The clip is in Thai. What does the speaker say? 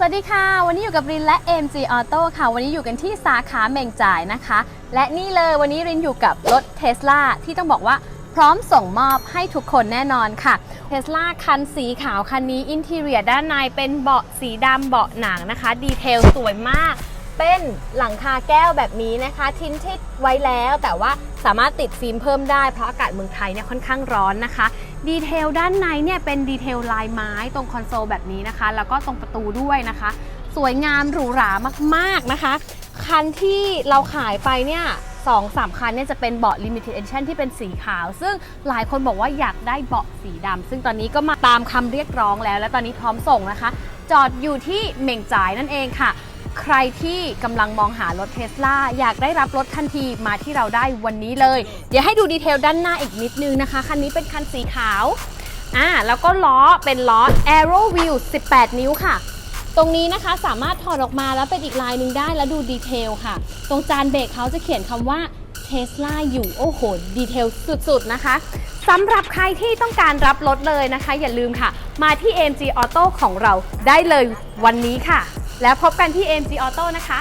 สวัสดีค่ะ วันนี้อยู่กับรินและ MG Auto ค่ะ วันนี้อยู่กันที่สาขาเมงจ่ายนะคะ และนี่เลยวันนี้รินอยู่กับรถเท s l a ที่ต้องบอกว่าพร้อมส่งมอบให้ทุกคนแน่นอนค่ะเท s l a คันสีขาวคันนี้อินทีเรียด้านในเป็นเบาะสีดำเบาะหนังนะคะ ดีเทลสวยมาก เป็นหลังคาแก้วแบบนี้นะคะ ทิ้นทิดไว้แล้วแต่ว่าสามารถติดฟิล์มเพิ่มได้เพราะอากาศเมืองไทยเนี่ยค่อนข้างร้อนนะคะ ดีเทลด้านในเนี่ยเป็นดีเทลลายไม้ตรงคอนโซลแบบนี้นะคะ แล้วก็ตรงประตูด้วยนะคะ สวยงามหรูหรามากๆนะคะ คันที่เราขายไปเนี่ยสองสามคันเนี่ยจะเป็นเบาะ limited edition ที่เป็นสีขาว ซึ่งหลายคนบอกว่าอยากได้เบาะสีดำซึ่งตอนนี้ก็มาตามคำเรียกร้องแล้ว และตอนนี้พร้อมส่งนะคะ จอดอยู่ที่เหม่งจ่ายนั่นเองค่ะ ใครที่กำลังมองหารถเทสลาอยากได้รับรถทันทีมาที่เราได้วันนี้เลย เดี๋ยวให้ดูดีเทลด้านหน้าอีกนิดนึงนะคะ คันนี้เป็นคันสีขาวอ่าแล้วก็ล้อเป็นล้อ Aero Wheel 18 นิ้วค่ะ ตรงนี้นะคะสามารถถอดออกมาแล้วเป็นอีกลายหนึ่งได้แล้วดูดีเทลค่ะ ตรงจานเบรกเขาจะเขียนคำว่าเทสลาอยู่โอ้โห ดีเทลสุด ๆ นะคะสำหรับใครที่ต้องการรับรถเลยนะคะ อย่าลืมค่ะ มาที่ AMG Auto ของเราได้เลยวันนี้ค่ะ แล้วพบกันที่ AMG Auto นะคะ